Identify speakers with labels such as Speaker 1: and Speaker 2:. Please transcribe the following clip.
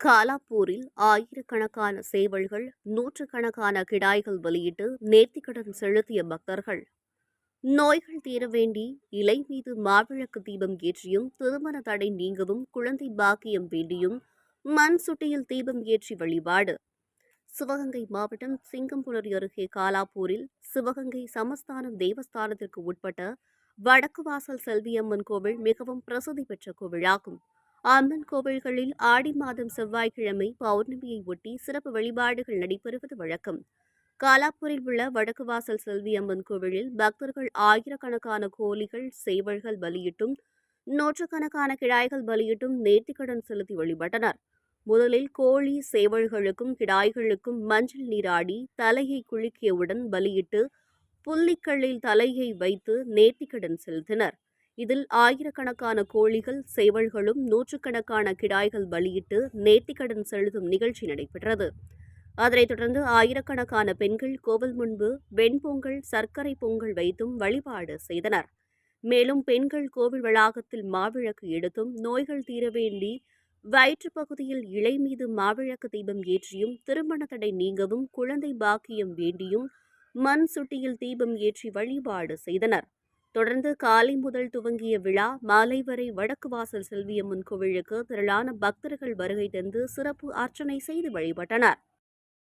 Speaker 1: காலாப்பூரில் ஆயிரக்கணக்கான சேவல்கள் நூற்றுக்கணக்கான கிடாய்கள் வெளியிட்டு நேர்த்திக்கடன் செலுத்திய பக்தர்கள். நோய்கள் தீர வேண்டி இலை மீது மாவிளக்கு தீபம் ஏற்றியும் திருமண தடை நீங்கவும் குழந்தை பாக்கியம் வேண்டியும் மண் சுட்டியில் தீபம் ஏற்றி வழிபாடு. சிவகங்கை மாவட்டம் சிங்கம்புணரி அருகே காலாப்பூரில் சிவகங்கை சமஸ்தானம் தேவஸ்தானத்திற்கு உட்பட்ட வடக்கு வாசல் செல்வியம்மன் கோவில் மிகவும் பிரசித்தி பெற்ற கோவிலாகும். அம்மன் கோவில்களில் ஆடி மாதம் செவ்வாய்க்கிழமை பௌர்ணமியை ஒட்டி சிறப்பு வழிபாடுகள் நடைபெறுவது வழக்கம். காலாப்பூரில் உள்ள வடக்கு வாசல் செல்வி அம்மன் கோவிலில் பக்தர்கள் ஆயிரக்கணக்கான கோழிகள் சேவல்கள் பலியிட்டும் நூற்றுக்கணக்கான கிடாய்கள் பலியிட்டும் நேர்த்திக்கடன் செலுத்தி வழிபட்டனர். முதலில் கோழி சேவல்களுக்கும் கிடாய்களுக்கும் மஞ்சள் நீராடி தலையை குலுக்கியவுடன் பலியிட்டு புள்ளிக்கல்லில் தலையை வைத்து நேர்த்திக்கடன் செலுத்தினர். இதில் ஆயிரக்கணக்கான கோழிகள் சேவல்களும் நூற்றுக்கணக்கான கிடாய்கள் பலியிட்டு நேர்த்திக்கடன் செலுத்தும் நிகழ்ச்சி நடைபெற்றது. அதனைத் தொடர்ந்து ஆயிரக்கணக்கான பெண்கள் கோவில் முன்பு வெண்பொங்கல் சர்க்கரை பொங்கல் வைத்தும் வழிபாடு செய்தனர். மேலும் பெண்கள் கோவில் வளாகத்தில் மாவிளக்கு எடுத்தும் நோய்கள் தீர வேண்டி வயிற்று பகுதியில் இலை மீது மாவிளக்கு தீபம் ஏற்றியும் திருமண தடை நீங்கவும் குழந்தை பாக்கியம் வேண்டியும் மண் சுட்டியில் தீபம் ஏற்றி வழிபாடு செய்தனர். தொடர்ந்து காலை முதல் துவங்கிய விழா மாலை வரை வடக்கு வாசல் செல்வியம்மன் கோவிலுக்கு திரளான பக்தர்கள் வருகை தந்து சிறப்பு அர்ச்சனை செய்து வழிபட்டனர்.